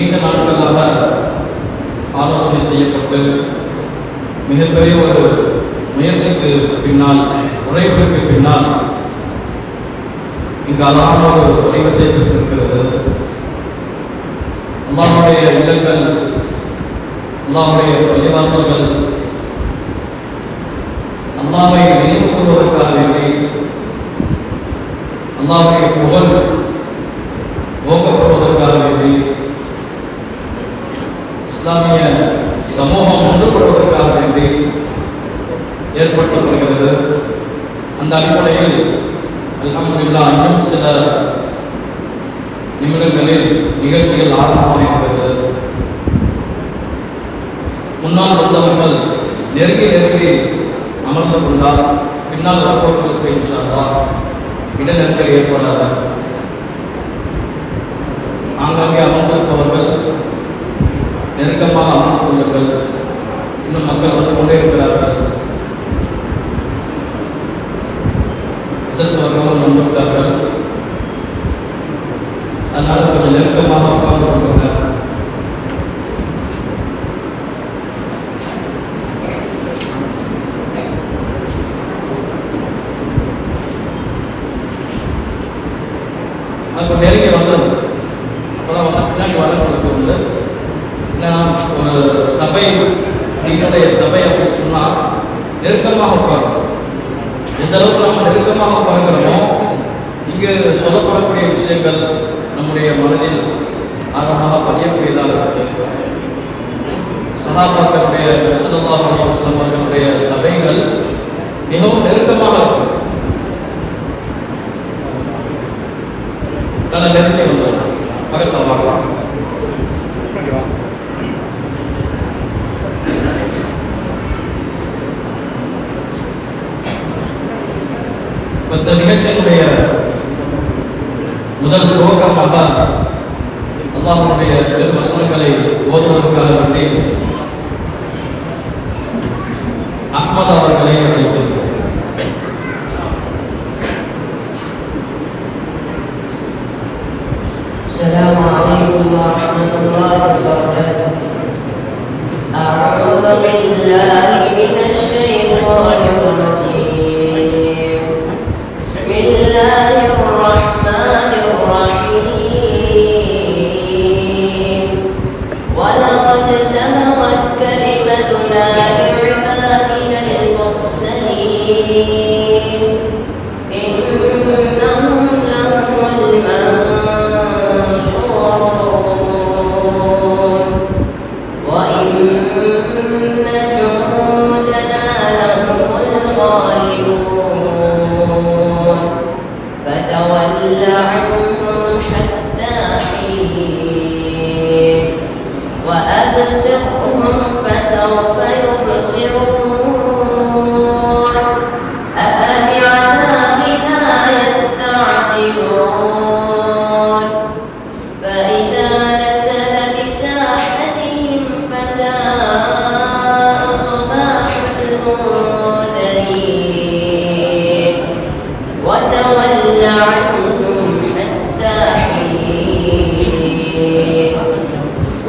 நீண்ட நாட்களாக ஆலோசனை செய்யப்பட்டு மிகப்பெரிய ஒரு முயற்சிக்கு பின்னால் உழைப்பிற்கு பின்னால் இங்கு அழகான ஒரு வடிவத்தை பெற்றிருக்கிறது. அல்லாவுடைய இல்லங்கள் அல்லாவுடைய பள்ளிவாசல்கள் அல்லாவை நினைவு கூறுவதற்காக அல்லாவுடைய புகழ் ஓக்கப்படுவதற்காக வேண்டி இஸ்லாமிய சமூகம் ஒன்றுபடுவதற்காக வேண்டி ஏற்பட்டு வருகிறது அந்த அடிப்படையில் அல்ஹம்துலில்லா இன்னும் சில நிமிடங்களில் நிகழ்ச்சிகள் ஆரம்பமாக இருக்கிறது. முன்னால் வந்தவர்கள் நெருங்கி நெருங்கி அமர்ந்து கொண்டால் பின்னால் வருபவர்களுக்கு இன்ஷால்லா இடநெருக்கல் ஏற்படாது. ஆங்காங்கே அமர்ந்திருப்பவர்கள் நெருக்கமாக அமர்ந்து கொள்ளுங்கள் இன்னும் மக்கள் வந்து கொண்டே இருக்கிறார்கள் செலுத்தவர்களும் வந்துவிட்டார்கள் அதனால கொஞ்சம் நெருக்கமாக உட்கார்ந்து கொள்ளுங்க அப்போ நெருங்கி வந்தது அப்போதான் வந்து பின்னாடி வரவங்களுக்கு வந்து ஏன்னா ஒரு சபை என்னுடைய சபை அப்படின்னு சொன்னால் நெருக்கமாக உட்காரும் எந்த அளவுக்கு நாம் நெருக்கமாக உட்கார்கிறோமோ இங்கே சொல்லப்படக்கூடிய விஷயங்கள் நம்முடைய மனதில் ஆழமாக பதியக்கூடியதாக இருக்குது சகாபாக்களுடைய சல்லல்லாஹு அலைஹி அவர்களுடைய சபைகள் மிகவும் நெருக்கமாக இருக்கும். நல்ல நெருங்கி வந்தோம் பக்கத்தில் பார்க்கலாம். இந்த நிகழ்ச்சியினுடைய முதல் துவக்கம் அல்லாஹ் அல்லாஹனுடைய பெரும் வசனங்களை عنهم حتى حين. وأبصرهم فسوف يبصرون.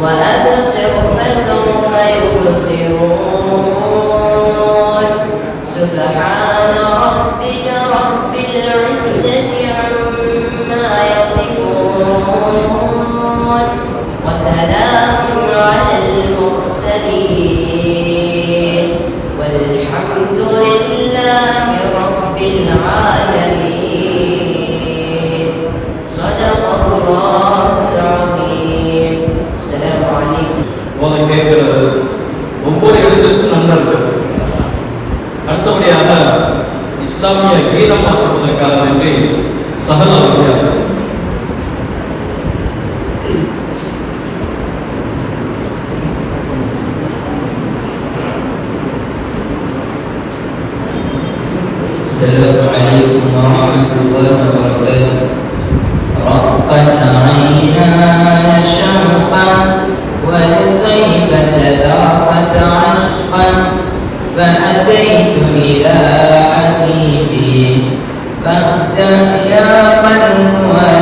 وأبصر فسوف يبصرون. سبحان فتذرفت عشقا فأتيت إلى عجيبي فاهدأ يا من هو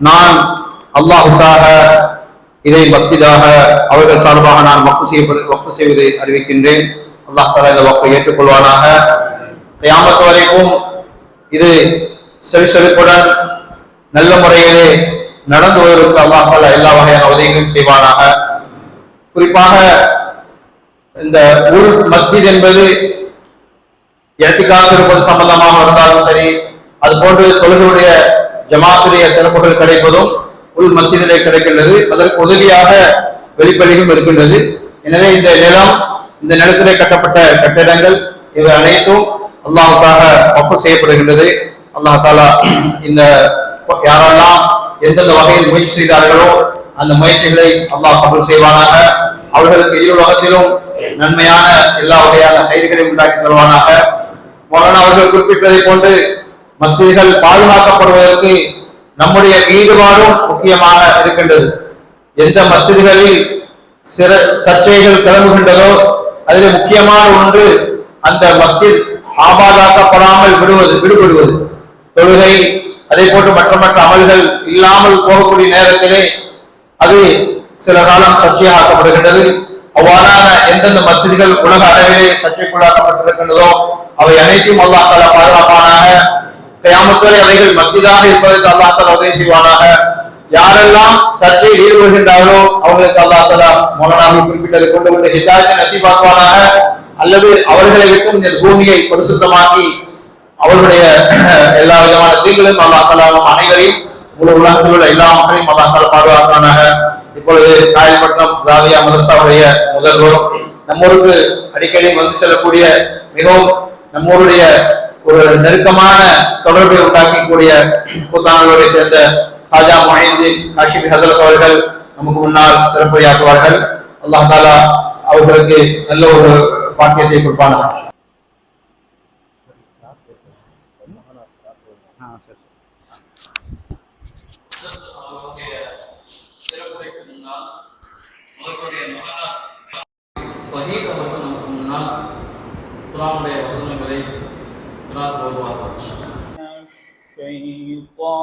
நான் அல்லாஹுக்காக இதை மஸ்ஜிதாக அவர்கள் சார்பாக நான் வக்கு செய்யப்படு வக்கு செய்வதை அறிவிக்கின்றேன். அல்லாஹ் தாலா இந்த வக்கை ஏற்றுக்கொள்வானாக. கியாமத் வரைக்கும் இது செவிசெழிப்புடன் நல்ல முறையிலே நடந்து வருவதற்கு அல்லாஹ் தாலா எல்லா வகையான உதவிகளையும் செய்வானாக. குறிப்பாக இந்த உள் மஸ்ஜித் என்பது இடத்துக்காக இருப்பது சம்பந்தமாக இருந்தாலும் சரி அது போன்று தொழுகையுடைய ஜமாத்துடைய சிறப்புகள் கிடைப்பதும் உள் மசிதிலே கிடைக்கின்றது. அதற்கு உதவியாக வெளிப்படையும் இருக்கின்றது. எனவே இந்த நிலம் இந்த நிலத்திலே கட்டப்பட்ட கட்டிடங்கள் இவை அனைத்தும் அல்லாஹுக்காக ஒப்பு செய்யப்படுகின்றது. அல்லாஹ் தாலா இந்த யாரெல்லாம் எந்தெந்த வகையில் முயற்சி செய்தார்களோ அந்த முயற்சிகளை அல்லாஹ் கபல் செய்வானாக. அவர்களுக்கு இரு உலகத்திலும் நன்மையான எல்லா வகையான செய்திகளையும் உண்டாக்கி தருவானாக. மௌலானா அவர்கள் குறிப்பிட்டதை போன்று மஸ்ஜிதுகள் பாதுகாக்கப்படுவதற்கு நம்முடைய ஈடுபாடும் முக்கியமாக இருக்கின்றது. எந்த மஸ்ஜிதுகளில் சிற சர்ச்சைகள் கிளம்புகின்றதோ அதில் முக்கியமான ஒன்று அந்த மஸ்ஜித் ஆபாதாக்கப்படாமல் விடுவது விடுபடுவது. தொழுகை அதை போன்று மற்ற மற்ற அமல்கள் இல்லாமல் போகக்கூடிய நேரத்திலே அது சில காலம் சர்ச்சையாக்கப்படுகின்றது. அவ்வாறான எந்தெந்த மஸ்ஜிதுகள் உலக அளவிலே சர்ச்சைக்குள்ளாக்கப்பட்டிருக்கின்றதோ அவை அனைத்தும் அல்லாஹ் பாதுகாப்பானாக கயாமத்துவரை அவைகள் மஸ்திதாக இருப்பதற்கு அல்லா தலா உதவி செய்வானாக யாரெல்லாம் சர்ச்சையில் ஈடுபடுகின்றார்களோ அவர்களுக்கு அல்லா தலா மௌலானாவை குறிப்பிட்டதை கொண்டு கொண்டு ஹிதாயத்தை நசிபாக்குவானாக அல்லது அவர்களை விட்டும் இந்த பூமியை பரிசுத்தமாக்கி அவர்களுடைய எல்லா விதமான தீங்களும் அல்லா தாலா அனைவரையும் முழு உலகத்தில் உள்ள எல்லா மக்களையும் அல்லா தலா பாதுகாப்பானாக இப்பொழுது காயல்பட்டினம் ஜாதியா மதரசாவுடைய முதல்வரும் நம்மூருக்கு அடிக்கடி வந்து செல்லக்கூடிய மிகவும் நம்மூருடைய ஒரு நெருக்கமான தொடர்பை உண்டாக்கக்கூடிய கூத்தானவர்களை சேர்ந்த ஹாஜா மொஹிந்தீன் காஷிபி ஹசரத் அவர்கள் நமக்கு முன்னால் சிறப்புரையாற்றுவார்கள். அல்லாஹ் தாலா அவர்களுக்கு நல்ல ஒரு பாக்கியத்தை கொடுப்பானாக.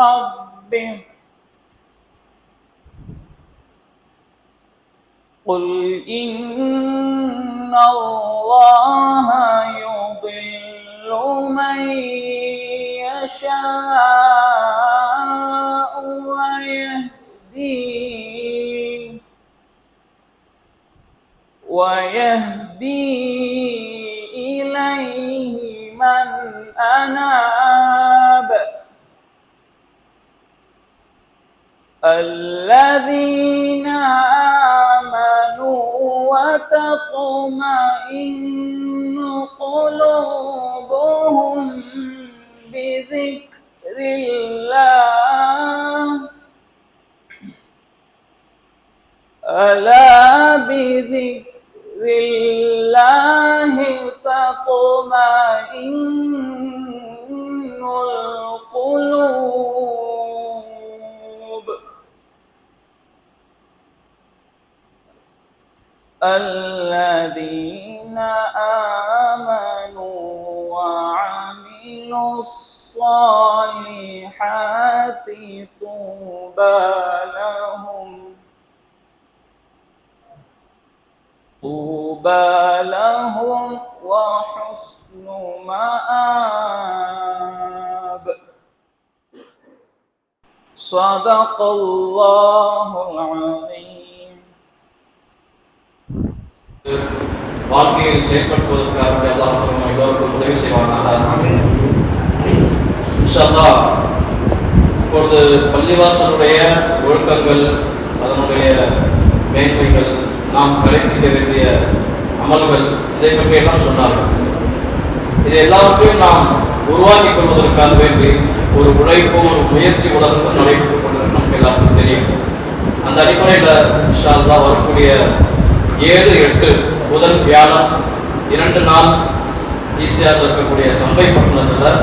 ربه قل إن الله يضل من يشاء ويهدي ويهدي إليه من أناب. الذين آمنوا وتطمئن قلوبهم بذكر الله ألا بذكر الله تطمئن القلوب الذين آمنوا وعملوا الصالحات طوبى لهم طوبى لهم وحسن مآب. صدق الله العظيم. வாழ்க்கையில் செயல்படுத்துவதற்காக அல்லாஹ் நம்ம எல்லோருக்கும் உதவி செய்வாங்க இன்ஷா இப்பொழுது பள்ளிவாசலுடைய ஒழுக்கங்கள் அதனுடைய மேன்மைகள் நாம் கடைபிடிக்க வேண்டிய அமல்கள் இதை பற்றி எல்லாம் சொன்னார்கள். இது எல்லாவற்றையும் நாம் உருவாக்கிக் கொள்வதற்காக வேண்டி ஒரு உழைப்பு ஒரு முயற்சி உலகத்தில் நடைபெற்றுக் கொண்டிருக்க நமக்கு எல்லாருக்கும் தெரியும். அந்த அடிப்படையில் இன்ஷா வரக்கூடிய ஏழு எட்டு முதல் வியாழன் இரண்டு நாள் ஈஸியாக இருக்கக்கூடிய சம்பை பட்டணத்தில்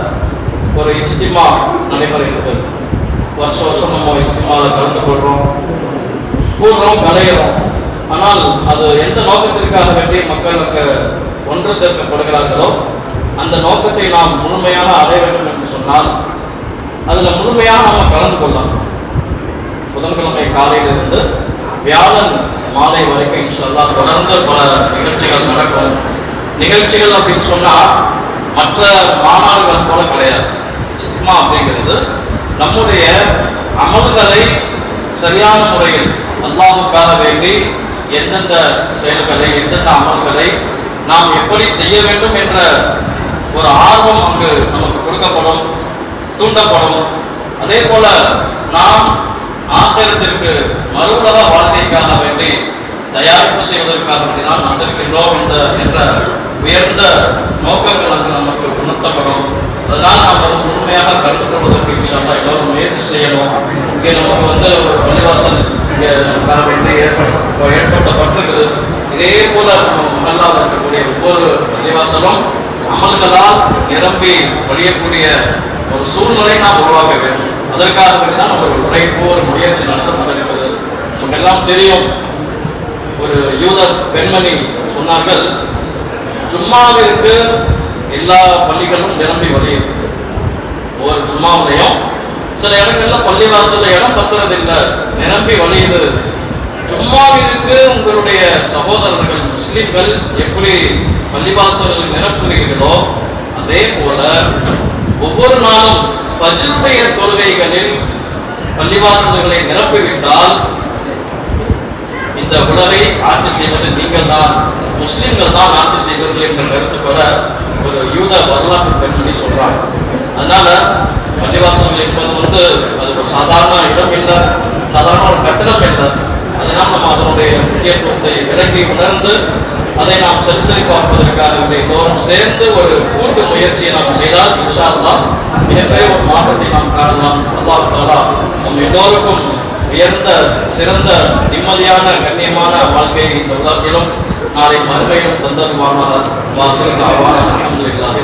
ஒரு இச்சிமா நடைமுறை இருக்குது வருஷம் வருஷம் நம்ம இச்சிமாவில் கலந்து கொள்கிறோம் கூடுறோம் கலைகிறோம் ஆனால் அது எந்த நோக்கத்திற்காக வேண்டிய மக்களுக்கு ஒன்று சேர்க்கப்படுகிறார்களோ அந்த நோக்கத்தை நாம் முழுமையாக அடைய வேண்டும் என்று சொன்னால் அதில் முழுமையாக நாம் கலந்து கொள்ளலாம். புதன்கிழமை காலையிலிருந்து வியாழன் மாலை வரைக்கும் இன்ஷல்லா தொடர்ந்து பல நிகழ்ச்சிகள் நடக்கும். நிகழ்ச்சிகள் அப்படின்னு சொன்னா மற்ற மாநாடுகள் போல கிடையாது. சித்மா அப்படிங்கிறது நம்முடைய அமல்களை சரியான முறையில் அல்லாஹுக்காக வேண்டி எந்தெந்த செயல்களை எந்தெந்த அமல்களை நாம் எப்படி செய்ய வேண்டும் என்ற ஒரு ஆர்வம் அங்கு நமக்கு கொடுக்கப்படும் தூண்டப்படும். அதே போல நாம் ஆசிரியத்திற்கு மறுபல வாழ்க்கைக்காக வேண்டி தயாரிப்பு செய்வதற்காக வேண்டி நாம் வந்திருக்கின்றோம் இந்த என்ற உயர்ந்த நோக்கங்கள் அங்கு நமக்கு உணர்த்தப்படும். அதனால் நாம் வந்து முழுமையாக கலந்து கொள்வதற்கு இன்ஷால்லா எல்லோரும் முயற்சி செய்யணும். இங்கே நமக்கு வந்து ஒரு பள்ளிவாசல் இங்கே வேண்டி ஏற்பட்ட ஏற்படுத்தப்பட்டிருக்குது. இதே போல மகளால் இருக்கக்கூடிய ஒவ்வொரு பள்ளிவாசலும் அமல்களால் நிரம்பி வழியக்கூடிய ஒரு சூழ்நிலை நாம் உருவாக்க வேண்டும். அதற்காக தான் ஒரு உழைப்பு ஒரு முயற்சி நடந்து கொண்டிருப்பது நமக்கெல்லாம் தெரியும் ஒரு யூத பெண்மணி சொன்னார்கள் ஜும்மாவிற்கு எல்லா பள்ளிகளும் நிரம்பி வழியுது ஒவ்வொரு ஜும்மாவிலையும் சில இடங்கள்ல பள்ளிவாசல இடம் பத்துறதில்லை நிரம்பி வழியுது ஜும்மாவிற்கு உங்களுடைய சகோதரர்கள் முஸ்லிம்கள் எப்படி பள்ளிவாசல்கள் நிரப்புகிறீர்களோ அதே போல ஒவ்வொரு நாளும் ஃபஜ்ருடைய தொழுகைகளில் பள்ளிவாசல்களை நிரப்பிவிட்டால் இந்த உலகை ஆட்சி செய்வது நீங்கள் தான் முஸ்லிம்கள் தான் ஆட்சி செய்வீர்கள் என்ற கருத்து பெற ஒரு யூத வரலாற்று பெண்மணி சொல்றாங்க. அதனால பள்ளிவாசல்கள் என்பது வந்து அது ஒரு சாதாரண இடம் இல்லை சாதாரண ஒரு கட்டிடம் இல்லை. அதனால் நம்ம அதனுடைய முக்கியத்துவத்தை விலகி உணர்ந்து அதை நாம் சரி சரி பார்ப்பதற்காக இதை தோறும் சேர்ந்து ஒரு கூட்டு முயற்சியை நாம் செய்தால் இன்ஷால்லாம் மிகப்பெரிய ஒரு மாற்றத்தை நாம் காணலாம். அல்லாஹ் தாலா நம் எல்லோருக்கும் உயர்ந்த சிறந்த நிம்மதியான கண்ணியமான வாழ்க்கையை இந்த உலகத்திலும் நாளை மறுமையிலும் தந்தருவானாக. வாசல் ஆவான அலமதுல்லாஹி